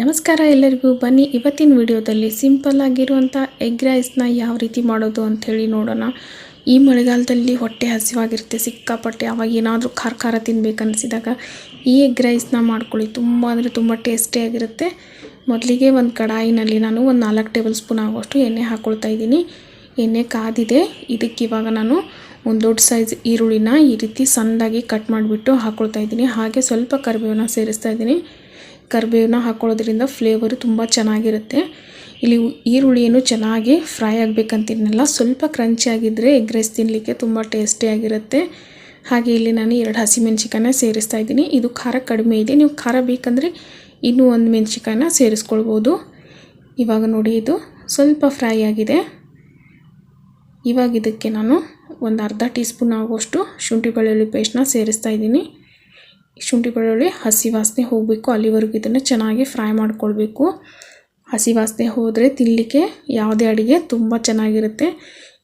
ನಮಸ್ಕಾರ ಎಲ್ಲರಿಗೂ. ಬನ್ನಿ, ಇವತ್ತಿನ ವಿಡಿಯೋದಲ್ಲಿ ಸಿಂಪಲ್ ಆಗಿರುವಂಥ ಎಗ್ ರೈಸ್ನ ಯಾವ ರೀತಿ ಮಾಡೋದು ಅಂಥೇಳಿ ನೋಡೋಣ. ಈ ಮಳೆಗಾಲದಲ್ಲಿ ಹೊಟ್ಟೆ ಹಸಿವಾಗಿರುತ್ತೆ, ಸಿಕ್ಕಾಪಟ್ಟೆ ಅವಾಗ ಏನಾದರೂ ಖಾರ ಖಾರ ತಿನ್ಬೇಕನ್ನಿಸಿದಾಗ ಈ ಎಗ್ ರೈಸ್ನ ಮಾಡ್ಕೊಳ್ಳಿ. ತುಂಬ ಅಂದರೆ ತುಂಬ ಟೇಸ್ಟಿಯಾಗಿರುತ್ತೆ ಮೊದಲಿಗೆ ಒಂದು ಕಡಾಯಿನಲ್ಲಿ ನಾನು ಒಂದು ನಾಲ್ಕು ಟೇಬಲ್ ಸ್ಪೂನ್ ಆಗುವಷ್ಟು ಎಣ್ಣೆ ಹಾಕ್ಕೊಳ್ತಾ ಇದ್ದೀನಿ. ಎಣ್ಣೆ ಕಾದಿದೆ. ಇದಕ್ಕೆ ಇವಾಗ ನಾನು ಒಂದು ದೊಡ್ಡ ಸೈಜ್ ಈರುಳ್ಳಿನ ಈ ರೀತಿ ಸಣ್ಣದಾಗಿ ಕಟ್ ಮಾಡಿಬಿಟ್ಟು ಹಾಕ್ಕೊಳ್ತಾ ಇದ್ದೀನಿ. ಹಾಗೆ ಸ್ವಲ್ಪ ಕರಿಬೇವನ್ನ ಸೇರಿಸ್ತಾ ಇದ್ದೀನಿ. ಕರಿಬೇವನ್ನ ಹಾಕೊಳ್ಳೋದ್ರಿಂದ ಫ್ಲೇವರು ತುಂಬ ಚೆನ್ನಾಗಿರುತ್ತೆ. ಇಲ್ಲಿ ಈರುಳ್ಳಿಯನ್ನು ಚೆನ್ನಾಗಿ ಫ್ರೈ ಆಗಬೇಕಂತಿರಲಿಲ್ಲ ಸ್ವಲ್ಪ ಕ್ರಂಚಿ ಆಗಿದ್ದರೆ ಎಗ್ ರೈಸ್ ತಿನ್ನಲಿಕ್ಕೆ ತುಂಬ ಟೇಸ್ಟಿಯಾಗಿರುತ್ತೆ ಹಾಗೆ ಇಲ್ಲಿ ನಾನು ಎರಡು ಹಸಿಮೆಣ್ಸಿಕಾಯನ್ನ ಸೇರಿಸ್ತಾ ಇದ್ದೀನಿ. ಇದು ಖಾರ ಕಡಿಮೆ ಇದೆ. ನೀವು ಖಾರ ಬೇಕಂದರೆ ಇನ್ನೂ ಒಂದು ಮೆಣಸಿಕಾಯನ್ನ ಸೇರಿಸ್ಕೊಳ್ಬೋದು. ಇವಾಗ ನೋಡಿ ಇದು ಸ್ವಲ್ಪ ಫ್ರೈ ಆಗಿದೆ. ಇವಾಗ ಇದಕ್ಕೆ ನಾನು ಒಂದು ಅರ್ಧ ಟೀ ಸ್ಪೂನ್ ಆಗುವಷ್ಟು ಶುಂಠಿ ಬೆಳ್ಳುಳ್ಳಿ ಪೇಸ್ಟ್ನ ಸೇರಿಸ್ತಾ ಇದ್ದೀನಿ. ಶುಂಠಿ ಬೆಳ್ಳುಳ್ಳಿ ಹಸಿ ವಾಸನೆ ಹೋಗಬೇಕು. ಅಲ್ಲಿವರೆಗೂ ಇದನ್ನು ಚೆನ್ನಾಗಿ ಫ್ರೈ ಮಾಡ್ಕೊಳ್ಬೇಕು. ಹಸಿ ವಾಸನೆ ಹೋದರೆ ತಿನ್ನಲಿಕ್ಕೆ ಯಾವುದೇ ಅಡುಗೆ ತುಂಬ ಚೆನ್ನಾಗಿರುತ್ತೆ.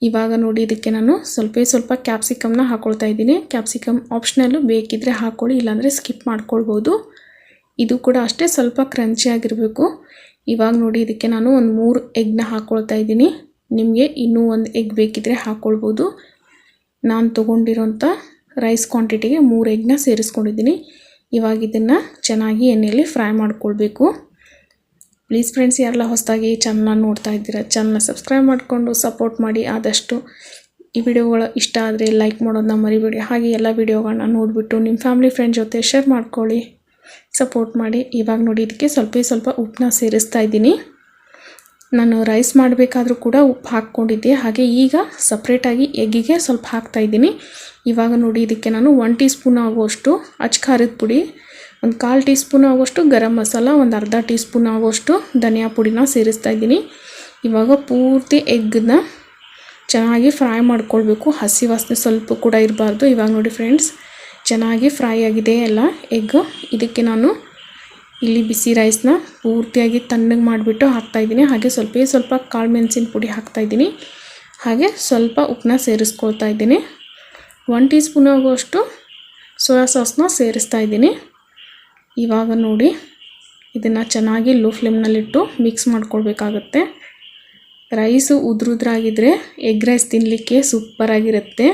ಇವಾಗ ನೋಡಿ ಇದಕ್ಕೆ ನಾನು ಸ್ವಲ್ಪ ಸ್ವಲ್ಪ ಕ್ಯಾಪ್ಸಿಕಮ್ನ ಹಾಕ್ಕೊಳ್ತಾ ಇದ್ದೀನಿ. ಕ್ಯಾಪ್ಸಿಕಮ್ ಆಪ್ಷನಲ್ಲು ಬೇಕಿದ್ದರೆ ಹಾಕ್ಕೊಳ್ಳಿ ಇಲ್ಲಾಂದರೆ ಸ್ಕಿಪ್ ಮಾಡ್ಕೊಳ್ಬೋದು. ಇದು ಕೂಡ ಅಷ್ಟೇ ಸ್ವಲ್ಪ ಕ್ರಂಚಿ ಆಗಿರಬೇಕು. ಇವಾಗ ನೋಡಿ ಇದಕ್ಕೆ ನಾನು ಒಂದು ಮೂರು ಎಗ್ನ ಹಾಕ್ಕೊಳ್ತಾ ಇದ್ದೀನಿ. ನಿಮಗೆ ಇನ್ನೂ ಒಂದು ಎಗ್ ಬೇಕಿದ್ದರೆ ಹಾಕ್ಕೊಳ್ಬೋದು ನಾನು ತೊಗೊಂಡಿರೋಂಥ ರೈಸ್ ಕ್ವಾಂಟಿಟಿಗೆ ಮೂರು ಎಗ್ನ ಸೇರಿಸ್ಕೊಂಡಿದ್ದೀನಿ. ಇವಾಗ ಇದನ್ನು ಚೆನ್ನಾಗಿ ಎಣ್ಣೆಯಲ್ಲಿ ಫ್ರೈ ಮಾಡ್ಕೊಳ್ಬೇಕು. ಪ್ಲೀಸ್ ಫ್ರೆಂಡ್ಸ್ ಯಾರೆಲ್ಲ ಹೊಸದಾಗಿ ಚಾನಲ್ನ ನೋಡ್ತಾ ಇದ್ದೀರಾ ಚಾನಲ್ನ ಸಬ್ಸ್ಕ್ರೈಬ್ ಮಾಡಿಕೊಂಡು ಸಪೋರ್ಟ್ ಮಾಡಿ. ಆದಷ್ಟು ಈ ವಿಡಿಯೋಗಳು ಇಷ್ಟ ಆದರೆ ಲೈಕ್ ಮಾಡೋದನ್ನ ಮರಿಬೇಡಿ. ಹಾಗೆ ಎಲ್ಲ ವಿಡಿಯೋಗಳನ್ನ ನೋಡಿಬಿಟ್ಟು ನಿಮ್ಮ ಫ್ಯಾಮಿಲಿ ಫ್ರೆಂಡ್ ಜೊತೆ ಶೇರ್ ಮಾಡ್ಕೊಳ್ಳಿ ಸಪೋರ್ಟ್ ಮಾಡಿ. ಇವಾಗ ನೋಡಿ, ಇದಕ್ಕೆ ಸ್ವಲ್ಪ ಸ್ವಲ್ಪ ಉಪ್ಪನ್ನ ಸೇರಿಸ್ತಾ ಇದ್ದೀನಿ. ನಾನು ರೈಸ್ ಮಾಡಬೇಕಾದ್ರೂ ಕೂಡ ಉಪ್ಪು ಹಾಕ್ಕೊಂಡಿದ್ದೆ. ಹಾಗೆ ಈಗ ಸಪ್ರೇಟಾಗಿ ಎಗ್ಗಿಗೆ ಸ್ವಲ್ಪ ಹಾಕ್ತಾಯಿದ್ದೀನಿ ಇವಾಗ ನೋಡಿ ಇದಕ್ಕೆ ನಾನು ಒನ್ ಟೀ ಸ್ಪೂನ್ ಆಗುವಷ್ಟು ಅಚ್ಚ ಖಾರದ ಪುಡಿ, ಒಂದು ಕಾಲು ಟೀ ಸ್ಪೂನ್ ಆಗುವಷ್ಟು ಗರಂ ಮಸಾಲ, ಒಂದು ಅರ್ಧ ಟೀ ಸ್ಪೂನ್ ಆಗುವಷ್ಟು ಧನಿಯಾ ಪುಡಿನ ಸೇರಿಸ್ತಾ ಇದ್ದೀನಿ. ಇವಾಗ ಪೂರ್ತಿ ಎಗ್ಗನ್ನ ಚೆನ್ನಾಗಿ ಫ್ರೈ ಮಾಡ್ಕೊಳ್ಬೇಕು. ಹಸಿ ವಾಸನೆ ಸ್ವಲ್ಪ ಕೂಡ ಇರಬಾರ್ದು. ಇವಾಗ ನೋಡಿ ಫ್ರೆಂಡ್ಸ್ ಚೆನ್ನಾಗಿ ಫ್ರೈ ಆಗಿದೆ ಎಲ್ಲ ಎಗ್. ಇದಕ್ಕೆ ನಾನು ಇಲ್ಲಿ ಬಿಸಿ ರೈಸ್ನ ಪೂರ್ತಿಯಾಗಿ ತಣ್ಣಗೆ ಮಾಡಿಬಿಟ್ಟು ಹಾಕ್ತಾಯಿದ್ದೀನಿ ಹಾಗೆ ಸ್ವಲ್ಪ ಸ್ವಲ್ಪ ಕಾಳು ಮೆಣಸಿನ ಪುಡಿ ಹಾಕ್ತಾಯಿದ್ದೀನಿ ಹಾಗೆ ಸ್ವಲ್ಪ ಉಪ್ಪನ್ನ ಸೇರಿಸ್ಕೊಳ್ತಾ ಇದ್ದೀನಿ. ಒನ್ ಟೀ ಸ್ಪೂನ್ ಆಗುವಷ್ಟು ಸೋಯಾ ಸಾಸ್ನ ಸೇರಿಸ್ತಾ ಇದ್ದೀನಿ. ಇವಾಗ ನೋಡಿ, ಇದನ್ನು ಚೆನ್ನಾಗಿ ಲೋ ಫ್ಲೇಮ್ನಲ್ಲಿಟ್ಟು ಮಿಕ್ಸ್ ಮಾಡ್ಕೊಳ್ಬೇಕಾಗತ್ತೆ. ರೈಸು ಉದ್ರುದ್ರಾಗಿದ್ದರೆ ಎಗ್ ರೈಸ್ ತಿನ್ನಲಿಕ್ಕೆ ಸೂಪರಾಗಿರುತ್ತೆ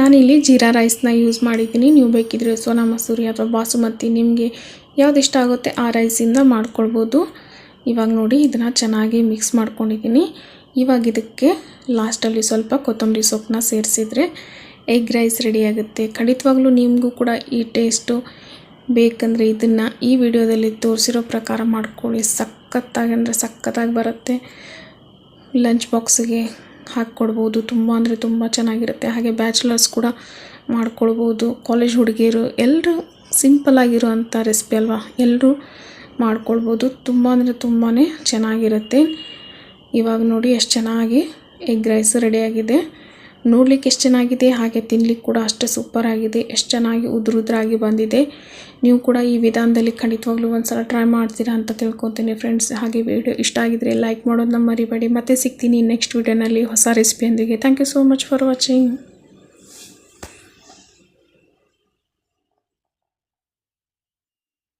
ನಾನಿಲ್ಲಿ ಜೀರಾ ರೈಸ್ನ ಯೂಸ್ ಮಾಡಿದ್ದೀನಿ. ನೀವು ಬೇಕಿದ್ರೆ ಸೋನಾ ಮಸೂರಿ ಅಥವಾ ಬಾಸುಮತಿ ನಿಮಗೆ ಯಾವ್ದು ಇಷ್ಟ ಆಗುತ್ತೆ ಆ ರೈಸಿಂದ ಮಾಡ್ಕೊಳ್ಬೋದು. ಇವಾಗ ನೋಡಿ ಇದನ್ನು ಚೆನ್ನಾಗಿ ಮಿಕ್ಸ್ ಮಾಡ್ಕೊಂಡಿದ್ದೀನಿ. ಇವಾಗ ಇದಕ್ಕೆ ಲಾಸ್ಟಲ್ಲಿ ಸ್ವಲ್ಪ ಕೊತ್ತಂಬರಿ ಸೊಪ್ಪನ್ನ ಸೇರಿಸಿದ್ರೆ ಎಗ್ ರೈಸ್ ರೆಡಿ ಆಗುತ್ತೆ. ಖಂಡಿತವಾಗ್ಲೂ ನಿಮಗೂ ಕೂಡ ಈ ಟೇಸ್ಟು ಬೇಕಂದರೆ ಇದನ್ನು ಈ ವಿಡಿಯೋದಲ್ಲಿ ತೋರಿಸಿರೋ ಪ್ರಕಾರ ಮಾಡ್ಕೊಳ್ಳಿ. ಸಖತ್ತಾಗಿ ಅಂದರೆ ಸಖತ್ತಾಗಿ ಬರುತ್ತೆ. ಲಂಚ್ ಬಾಕ್ಸಿಗೆ ಹಾಕ್ಕೊಡ್ಬೋದು. ತುಂಬ ಅಂದರೆ ತುಂಬ ಚೆನ್ನಾಗಿರುತ್ತೆ. ಹಾಗೆ ಬ್ಯಾಚುಲರ್ಸ್ ಕೂಡ ಮಾಡ್ಕೊಳ್ಬೋದು. ಕಾಲೇಜ್ ಹುಡುಗಿಯರು ಎಲ್ಲರೂ ಸಿಂಪಲ್ ಆಗಿರುವಂಥ ರೆಸಿಪಿ ಅಲ್ವಾ? ಎಲ್ಲರೂ ಮಾಡ್ಕೊಳ್ಬೋದು. ತುಂಬ ಅಂದರೆ ತುಂಬಾ ಚೆನ್ನಾಗಿರುತ್ತೆ. ಇವಾಗ ನೋಡಿ ಎಷ್ಟು ಚೆನ್ನಾಗಿ ಎಗ್ ರೈಸ್ ರೆಡಿಯಾಗಿದೆ ನೋಡ್ಲಿಕ್ಕೆ ಎಷ್ಟು ಚೆನ್ನಾಗಿದೆ, ಹಾಗೆ ತಿನ್ಲಿಕ್ಕೆ ಕೂಡ ಅಷ್ಟೇ ಸೂಪರ್ ಆಗಿದೆ, ಎಷ್ಟು ಚೆನ್ನಾಗಿ ಉದುರುದ್ರಾಗಿ ಬಂದಿದೆ. ನೀವು ಕೂಡ ಈ ವಿಧಾನದಲ್ಲಿ ಖಂಡಿತವಾಗ್ಲೂ ಒಂದು ಸಲ ಟ್ರೈ ಮಾಡ್ತೀರಾ ಅಂತ ತಿಳ್ಕೊತೀನಿ ಫ್ರೆಂಡ್ಸ್ ಹಾಗೆ ವಿಡಿಯೋ ಇಷ್ಟ ಆಗಿದ್ರೆ ಲೈಕ್ ಮಾಡೋದನ್ನ ಮರಿಬೇಡಿ. ಮತ್ತೆ ಸಿಗ್ತೀನಿ ನೆಕ್ಸ್ಟ್ ವಿಡಿಯೋನಲ್ಲಿ ಹೊಸ ರೆಸಿಪಿಯೊಂದಿಗೆ thank you so much for watching